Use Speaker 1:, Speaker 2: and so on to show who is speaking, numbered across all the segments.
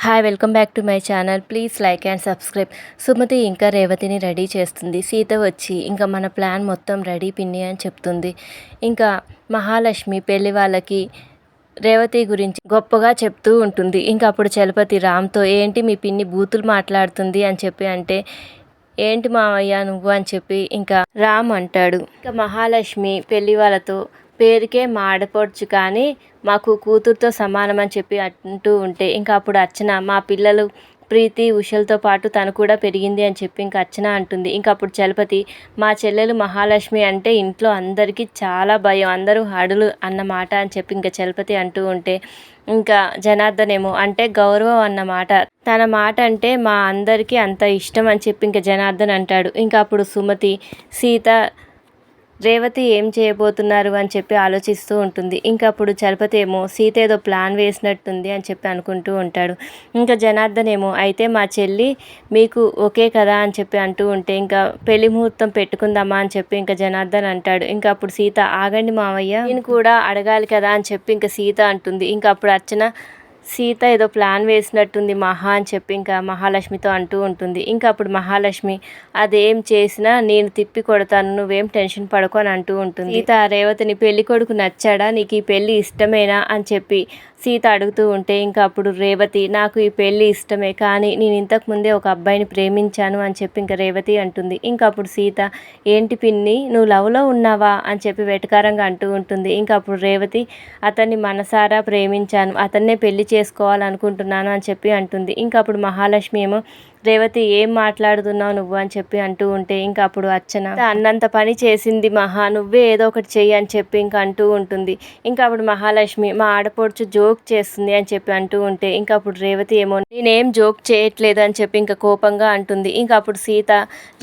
Speaker 1: Hi welcome back to my channel please like and subscribe Sumathi ఇంకా రేవతిని ready చేస్తుంది. సీత వచ్చి ఇంకా మన ప్లాన్ మొత్తం రెడీ పిన్ని అని చెప్తుంది. ఇంకా మహాలక్ష్మి పెళ్ళి వాళ్ళకి రేవతి గురించి గొప్పగా చెప్తూ ఉంటుంది. ఇంకా అప్పుడు చలపతి రామ్తో ఏంటి మీ పిన్ని బూతులు మాట్లాడుతుంది? అని చెప్పి అంటే ఏంటి మావయ్య నువ్వు? అని చెప్పి ఇంకా రామ్ అంటాడు. ఇంకా మహాలక్ష్మి పెళ్ళి వాళ్ళతో పేరుకే మా కానీ మాకు కూతురుతో సమానం అని చెప్పి అంటూ ఉంటే ఇంకా అప్పుడు అర్చన మా పిల్లలు ప్రీతి ఉషలతో పాటు తను కూడా పెరిగింది అని చెప్పి ఇంకా అర్చన అంటుంది. ఇంకా అప్పుడు చలపతి మా చెల్లెలు మహాలక్ష్మి అంటే ఇంట్లో అందరికీ చాలా భయం అందరూ హడులు అన్న మాట అని చెప్పి ఇంకా చలపతి అంటూ ఉంటే ఇంకా జనార్దన్ ఏమో అంటే గౌరవం అన్నమాట. తన మాట అంటే మా అందరికీ అంత ఇష్టం అని చెప్పి ఇంకా జనార్దన్ అంటాడు. ఇంకా అప్పుడు సుమతి సీత రేవతి ఏం చేయబోతున్నారు అని చెప్పి ఆలోచిస్తూ ఉంటుంది. ఇంకా అప్పుడు చలపతి ఏమో సీత ఏదో ప్లాన్ వేసినట్టుంది అని చెప్పి అనుకుంటూ ఉంటాడు. ఇంకా జనార్దన్ ఏమో అయితే మా చెల్లి మీకు ఓకే కదా అని చెప్పి అంటూ ఉంటే ఇంకా పెళ్ళి ముహూర్తం పెట్టుకుందామా అని చెప్పి ఇంకా జనార్దన్ అంటాడు. ఇంకా అప్పుడు సీత ఆగండి మావయ్య నేను కూడా అడగాలి కదా అని చెప్పి ఇంకా సీత అంటుంది. ఇంకా అప్పుడు అర్చన సీత ఏదో ప్లాన్ వేసినట్టుంది మహా అని చెప్పి ఇంకా మహాలక్ష్మితో అంటూ ఉంటుంది. ఇంకా అప్పుడు మహాలక్ష్మి అదేం చేసినా నేను తిప్పి కొడతాను నువ్వేం టెన్షన్ పడుకో అని అంటూ ఉంటుంది. సీత రేవతిని పెళ్ళి కొడుకు నచ్చాడా? నీకు ఈ పెళ్ళి ఇష్టమేనా? అని చెప్పి సీత అడుగుతూ ఉంటే ఇంకా అప్పుడు రేవతి నాకు ఈ పెళ్ళి ఇష్టమే కానీ నేను ఇంతకు ముందే ఒక అబ్బాయిని ప్రేమించాను అని చెప్పి ఇంకా రేవతి అంటుంది. ఇంకా అప్పుడు సీత ఏంటి పిన్ని నువ్వు లవ్లో ఉన్నావా? అని చెప్పి వెటకారంగా అంటూ ఉంటుంది. ఇంకా అప్పుడు రేవతి అతన్ని మనసారా ప్రేమించాను అతన్నే పెళ్ళి చేసుకోవాలనుకుంటున్నాను అని చెప్పి అంటుంది. ఇంకా అప్పుడు మహాలక్ష్మి ఏమో రేవతి ఏం మాట్లాడుతున్నావు నువ్వు? అని చెప్పి అంటూ ఉంటే ఇంకా అప్పుడు అర్చన అన్నంత పని చేసింది మహా నువ్వే ఏదో ఒకటి చెయ్యి అని చెప్పి ఇంకా అంటూ ఉంటుంది. ఇంకా అప్పుడు మహాలక్ష్మి మా ఆడపడుచు జోక్ చేస్తుంది అని చెప్పి అంటూ ఉంటే ఇంకా అప్పుడు రేవతి ఏమో నేనేం జోక్ చేయట్లేదు అని చెప్పి ఇంకా కోపంగా అంటుంది. ఇంకా అప్పుడు సీత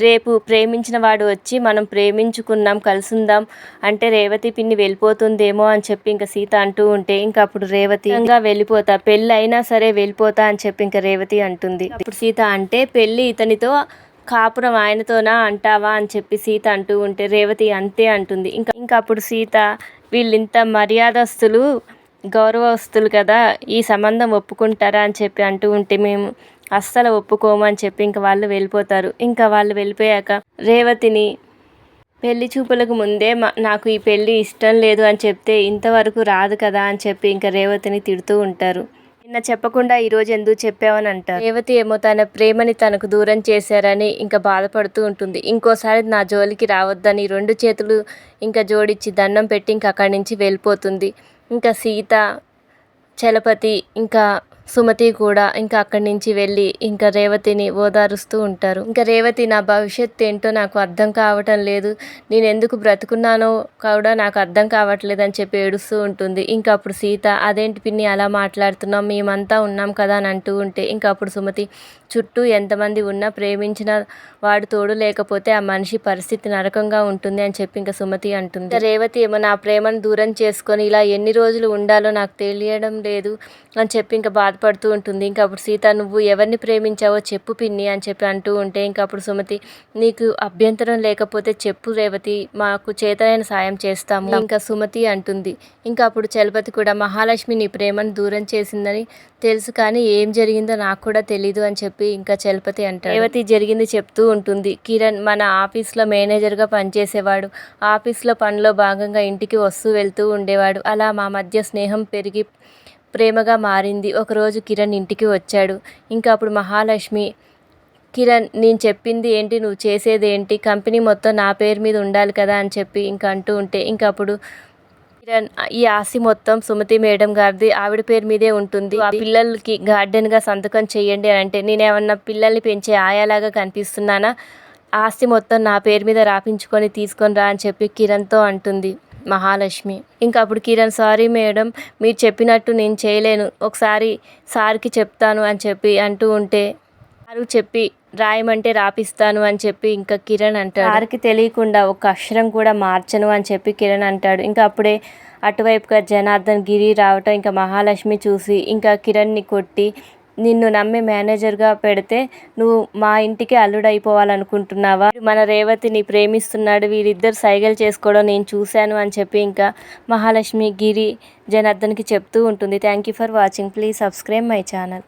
Speaker 1: రేపు ప్రేమించిన వాడు వచ్చి మనం ప్రేమించుకున్నాం కలిసిందాం అంటే రేవతి పిన్ని వెళ్ళిపోతుందేమో అని చెప్పి ఇంకా సీత అంటూ ఉంటే ఇంకా అప్పుడు రేవతి ఇంకా వెళ్ళిపోతా పెళ్ళి అయినా సరే వెళ్ళిపోతా అని చెప్పి ఇంకా రేవతి అంటుంది. అప్పుడు సీత అంటే అంటే పెళ్ళి ఇతనితో కాపురం ఆయనతోనా అంటావా అని చెప్పి సీత అంటూ ఉంటే రేవతి అంతే అంటుంది. ఇంకా ఇంకా అప్పుడు సీత వీళ్ళింత మర్యాదస్తులు గౌరవస్తులు కదా ఈ సంబంధం ఒప్పుకుంటారా అని చెప్పి అంటూ ఉంటే మేము అస్సలు ఒప్పుకోము అని చెప్పి ఇంకా వాళ్ళు వెళ్ళిపోతారు. ఇంకా వాళ్ళు వెళ్ళిపోయాక రేవతిని పెళ్ళి చూపులకు ముందే నాకు ఈ పెళ్ళి ఇష్టం లేదు అని చెప్తే ఇంతవరకు రాదు కదా అని చెప్పి ఇంకా రేవతిని తిడుతూ ఉంటారు. నిన్న చెప్పకుండా ఈరోజు ఎందుకు చెప్పావని అంటారు రేవతి ఏమో తన ప్రేమని తనకు దూరం చేశారని ఇంకా బాధపడుతూ ఉంటుంది. ఇంకోసారి నా జోలికి రావద్దని రెండు చేతులు ఇంకా జోడించి దండం పెట్టి ఇంకా అక్కడి నుంచి వెళ్ళిపోతుంది. ఇంకా సీత చలపతి ఇంకా సుమతి కూడా ఇంకా అక్కడి నుంచి వెళ్ళి ఇంకా రేవతిని ఓదారుస్తూ ఉంటారు. ఇంకా రేవతి నా భవిష్యత్తు ఏంటో నాకు అర్థం కావటం లేదు. నేను ఎందుకు బ్రతుకున్నానో కూడా నాకు అర్థం కావట్లేదు అని చెప్పి ఏడుస్తూ ఉంటుంది. ఇంకా అప్పుడు సీత అదేంటి పిన్ని అలా మాట్లాడుతున్నాం మేమంతా ఉన్నాం కదా అని అంటూ ఉంటే ఇంకా అప్పుడు సుమతి చుట్టూ ఎంతమంది ఉన్నా ప్రేమించిన వాడు తోడు లేకపోతే ఆ మనిషి పరిస్థితి నరకంగా ఉంటుంది అని చెప్పి ఇంకా సుమతి అంటుంది. రేవతి ఏమో నా ప్రేమను దూరం చేసుకొని ఇలా ఎన్ని రోజులు ఉండాలో నాకు తెలియడం లేదు అని చెప్పి ఇంకా బాధపడుతూ ఉంటుంది. ఇంకా అప్పుడు సీత నువ్వు ఎవరిని ప్రేమించావో చెప్పు పిన్ని అని చెప్పి అంటూ ఉంటే ఇంకా అప్పుడు సుమతి నీకు అభ్యంతరం లేకపోతే చెప్పు రేవతి మాకు చేతనైన సాయం చేస్తాము ఇంకా సుమతి అంటుంది. ఇంకా అప్పుడు చలపతి కూడా మహాలక్ష్మి నీ ప్రేమను దూరం చేసిందని తెలుసు కానీ ఏం జరిగిందో నాకు కూడా తెలీదు అని చెప్పి చెప్పి ఇంకా చలపతి అంటారు రేవతి జరిగింది చెప్తూ ఉంటుంది. కిరణ్ మన ఆఫీస్లో మేనేజర్గా పనిచేసేవాడు. ఆఫీస్లో పనిలో భాగంగా ఇంటికి వస్తూ వెళ్తూ ఉండేవాడు. అలా మా మధ్య స్నేహం పెరిగి ప్రేమగా మారింది. ఒకరోజు కిరణ్ ఇంటికి వచ్చాడు. ఇంకా అప్పుడు మహాలక్ష్మి కిరణ్ నేను చెప్పింది ఏంటి? నువ్వు చేసేది ఏంటి? కంపెనీ మొత్తం నా పేరు మీద ఉండాలి కదా? అని చెప్పి ఇంకా అంటూ ఉంటే ఇంకప్పుడు ఈ ఆస్తి మొత్తం సుమతి మేడం గారిది ఆవిడ పేరు మీదే ఉంటుంది. ఆ పిల్లలకి గార్డెన్గా సంతకం చేయండి అని అంటే నేనేమన్నా పిల్లల్ని పెంచే ఆయాలాగా కనిపిస్తున్నానా? ఆస్తి మొత్తం నా పేరు మీద రాపించుకొని తీసుకొని రా అని చెప్పి కిరణ్తో అంటుంది మహాలక్ష్మి. ఇంకా అప్పుడు కిరణ్ సారీ మేడం మీరు చెప్పినట్టు నేను చేయలేను. ఒకసారి సార్కి చెప్తాను అని చెప్పి అంటూ ఉంటే సారు చెప్పి రాయమంటే రాపిస్తాను అని చెప్పి ఇంకా కిరణ్ అంటాడు. వారికి తెలియకుండా ఒక అక్షరం కూడా మార్చను అని చెప్పి కిరణ్ అంటాడు. ఇంకా అప్పుడే అటువైపుగా జనార్దన్ గిరి రావటం ఇంకా మహాలక్ష్మి చూసి ఇంకా కిరణ్ని కొట్టి నిన్ను నమ్మి మేనేజర్గా పెడితే నువ్వు మా ఇంటికి అల్లుడైపోవాలనుకుంటున్నావా? మన రేవతిని ప్రేమిస్తున్నాడు వీరిద్దరు సైగలు చేసుకోవడం నేను చూశాను అని చెప్పి ఇంకా మహాలక్ష్మి గిరి జనార్దన్కి చెప్తూ ఉంటుంది. Thank you for watching please subscribe my channel